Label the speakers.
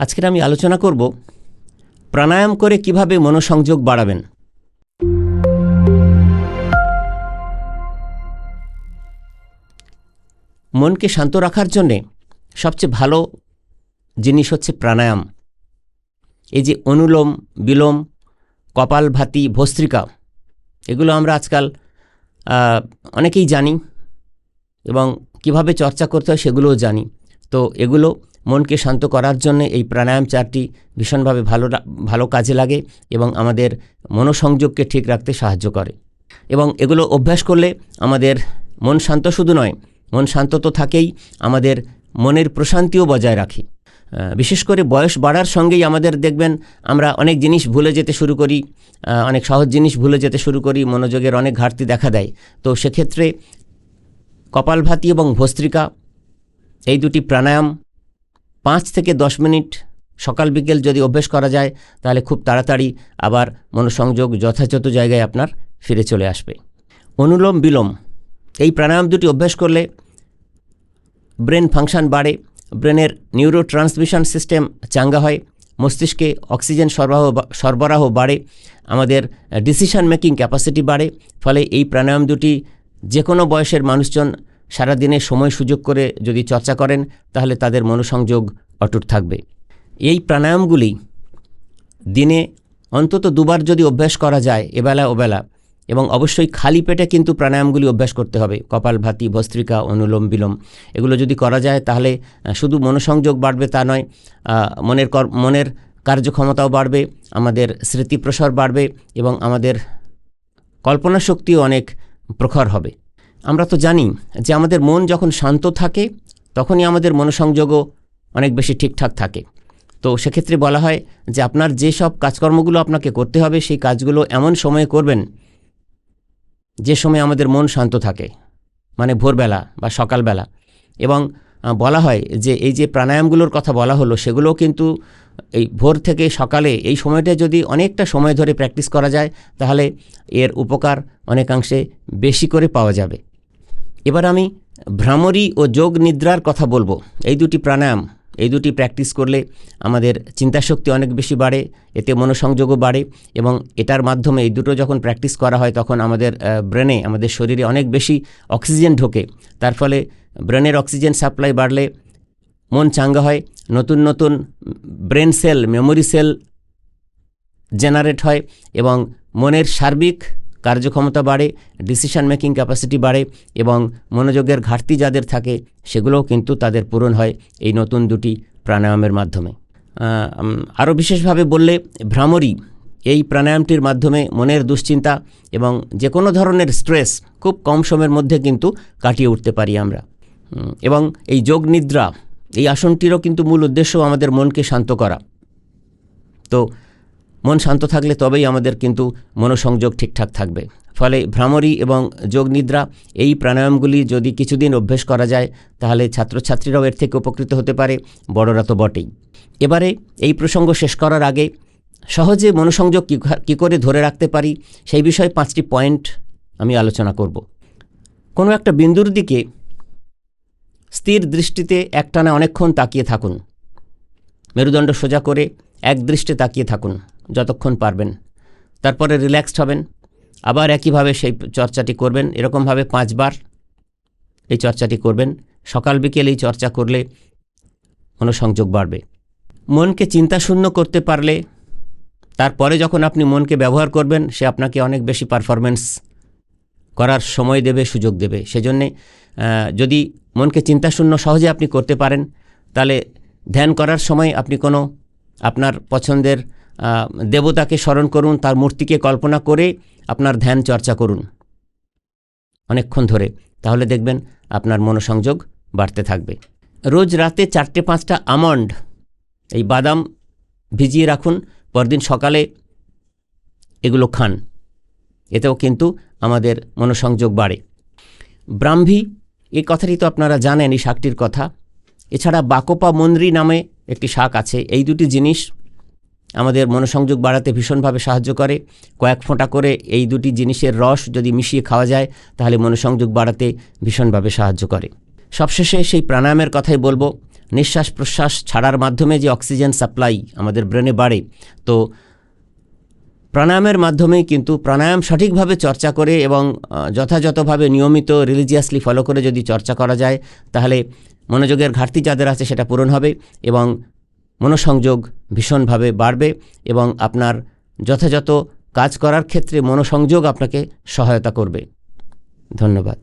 Speaker 1: আজকের আমি আলোচনা করব প্রাণায়াম করে কীভাবে মনোসংযোগ বাড়াবেন। মনকে শান্ত রাখার জন্যে সবচেয়ে ভালো জিনিস হচ্ছে প্রাণায়াম। এই যে অনুলোম, বিলোম, কপালভাতি, ভস্ত্রিকা, এগুলো আমরা আজকাল অনেকেই জানি এবং কীভাবে চর্চা করতে হয় সেগুলোও জানি। তো এগুলো মনকে শান্ত করার জন্য এই প্রাণায়াম চারটি ভীষণভাবে ভালো ভালো কাজে লাগে এবং আমাদের মনোসংযোগকে ঠিক রাখতে সাহায্য করে। এবং এগুলো অভ্যাস করলে আমাদের মন শান্ত শুধু নয়, মন শান্ত তো থাকেই, আমাদের মনের প্রশান্তিও বজায় রাখে। বিশেষ করে বয়স বাড়ার সঙ্গেই আমাদের দেখবেন আমরা অনেক জিনিস ভুলে যেতে শুরু করি অনেক সহজ জিনিস ভুলে যেতে শুরু করি, মনোযোগের অনেক ঘাটতি দেখা দেয়। তো সেক্ষেত্রে কপালভাতি এবং ভস্ত্রিকা, এই দুটি প্রাণায়াম পাঁচ থেকে দশ মিনিট সকাল, বিকেল যদি অভ্যেস করা যায়, তাহলে খুব তাড়াতাড়ি আবার মনোসংযোগ যথাযথ জায়গায় আপনার ফিরে চলে আসবে। অনুলোম বিলোম। এই প্রাণায়াম দুটি অভ্যেস করলে ব্রেন ফাংশন বাড়ে, ব্রেনের নিউরো ট্রান্সমিশন সিস্টেম চাঙ্গা হয়, মস্তিষ্কে অক্সিজেন সরবরাহ সরবরাহ বাড়ে, আমাদের ডিসিশন মেকিং ক্যাপাসিটি বাড়ে, ফলে এই প্রাণায়াম দুটি যে কোনো বয়সের মানুষজন সারাদিনে সময় সুযোগ করে যদি চর্চা করেন, তাহলে তাদের মনোসংযোগ অটুট থাকবে। এই প্রাণায়ামগুলি দিনে অন্তত দুবার যদি অভ্যাস করা যায়, এবেলা ওবেলা, এবং অবশ্যই খালি পেটে কিন্তু প্রাণায়ামগুলি অভ্যাস করতে হবে। কপালভাতি ভস্ত্রিকা, অনুলোম বিলোম, এগুলো যদি করা যায়, তাহলে শুধু মনোসংযোগ বাড়বে তা নয় মনের কর, মনের কার্যক্ষমতাও বাড়বে, আমাদের স্মৃতিপ্রসার বাড়বে, এবং আমাদের কল্পনা শক্তিও অনেক প্রখর হবে। আমরা তো জানি যে আমাদের মন যখন শান্ত থাকে, তখনই আমাদের মনোসংযোগও অনেক বেশি ঠিকঠাক থাকে। তো সেক্ষেত্রে বলা হয় যে আপনার যে সব কাজকর্মগুলো আপনাকে করতে হবে, সেই কাজগুলো এমন সময়ে করবেন যে সময় আমাদের মন শান্ত থাকে মানে ভোরবেলা বা সকালবেলা। এবং বলা হয় যে এই যে প্রাণায়ামগুলোর কথা বলা হলো, সেগুলোও কিন্তু এই ভোর থেকে সকালে এই সময়টা যদি অনেকটা সময় ধরে প্র্যাকটিস করা যায়, তাহলে এর উপকার অনেকাংশে বেশি করে পাওয়া যাবে। এবার আমি ভ্রামরী ও যোগ নিদ্রার কথা বলব। এই দুটি প্রাণায়াম, এই দুটি প্র্যাকটিস করলে আমাদের চিন্তাশক্তি অনেক বেশি বাড়ে, এতে মনোসংযোগও বাড়ে এবং এটার মাধ্যমে এই দুটো যখন প্র্যাকটিস করা হয়, তখন আমাদের ব্রেনে আমাদের শরীরে অনেক বেশি অক্সিজেন ঢোকে। তার ফলে ব্রেনের অক্সিজেন সাপ্লাই বাড়লে মন চাঙ্গা হয়, নতুন নতুন brain cell, memory cell generate হয় এবং মনের সার্বিক কার্যক্ষমতা বাড়ে ডিসিশন মেকিং ক্যাপাসিটি বাড়ে এবং মনোযোগের ঘাটতি যাদের থাকে সেগুলোও কিন্তু তাদের পূরণ হয় এই নতুন দুটি প্রাণায়ামের মাধ্যমে। আরও বিশেষভাবে বললে ভ্রামরী এই প্রাণায়ামটির মাধ্যমে মনের দুশ্চিন্তা এবং যে কোনো ধরনের স্ট্রেস খুব কম সময়ের মধ্যে কিন্তু কাটিয়ে উঠতে পারি আমরা। এবং এই যোগ নিদ্রা এই আসনটিরও কিন্তু মূল উদ্দেশ্য আমাদের মনকে শান্ত করা। তো মন শান্ত থাকলে তবেই আমাদের কিন্তু মনোসংযোগ ঠিকঠাক থাকবে। ফলে ভ্রামরী এবং যোগ নিদ্রা এই প্রাণায়ামগুলি যদি কিছুদিন অভ্যেস করা যায়, তাহলে ছাত্রছাত্রীরাও এর থেকে উপকৃত হতে পারে, বড়রা তো বটেই। এবারে এই প্রসঙ্গ শেষ করার আগে সহজে মনোসংযোগ কী করে ধরে রাখতে পারি, সেই বিষয়ে পাঁচটি পয়েন্ট আমি আলোচনা করব। কোনো একটা বিন্দুর দিকে স্থির দৃষ্টিতে একটানা অনেকক্ষণ তাকিয়ে থাকুন। মেরুদণ্ড সোজা করে এক দৃষ্টে তাকিয়ে থাকুন, যতক্ষণ পারবেন। তারপরে রিল্যাক্সড হবেন। আবার একইভাবে সেই চর্চাটি করবেন, এরকমভাবে পাঁচবার এই চর্চাটি করবেন। সকাল বিকেল এই চর্চা করলে মনোসংযোগ বাড়বে। মনকে চিন্তাশূন্য করতে পারলে তারপরে যখন আপনি মনকে ব্যবহার করবেন, সে আপনাকে অনেক বেশি পারফরমেন্স করার সময় দেবে, সুযোগ দেবে। সেজন্যে যদি মনকে চিন্তাশূন্য সহজে আপনি করতে পারেন। তাহলে ধ্যান করার সময় আপনি কোনো আপনার পছন্দের দেবতাকে স্মরণ করুন, তার মূর্তিকে কল্পনা করে আপনার ধ্যান চর্চা করুন। অনেকক্ষণ ধরে। তাহলে দেখবেন আপনার মনোসংযোগ বাড়তে থাকবে। রোজ রাতে চারটে পাঁচটা আমন্ড, এই বাদাম ভিজিয়ে রাখুন, পরদিন সকালে এগুলো খান। এতেও কিন্তু আমাদের মনোসংযোগ বাড়ে। ব্রাহ্মী এই কথাটি তো আপনারা জানেন, এই শাকটির কথা। এছাড়া বাকোপা মন্দ্রি নামে একটি শাক আছে। এই দুটি জিনিস আমাদের মনোসংযোগ বাড়াতে ভীষণভাবে সাহায্য করে। কয়েক ফোঁটা করে এই দুটি জিনিসের রস যদি মিশিয়ে খাওয়া যায়, তাহলে মনোসংযোগ বাড়াতে ভীষণভাবে সাহায্য করে। সবশেষে সেই প্রাণায়ামের কথাই বলব। নিঃশ্বাস প্রশ্বাস ছাড়ার মাধ্যমে যে অক্সিজেন সাপ্লাই আমাদের ব্রেনে বাড়ে, তো প্রাণায়ামের মাধ্যমেই কিন্তু প্রাণায়াম সঠিকভাবে চর্চা করে এবং যথাযথভাবে নিয়মিত রিলিজিয়াসলি ফলো করে যদি চর্চা করা যায়, তাহলে মনোযোগের ঘাটতি যাদের আছে সেটা পূরণ হবে এবং মনোসংযোগ ভীষণভাবে বাড়বে এবং আপনার যথাযথ কাজ করার ক্ষেত্রে মনোসংযোগ আপনাকে সহায়তা করবে। ধন্যবাদ।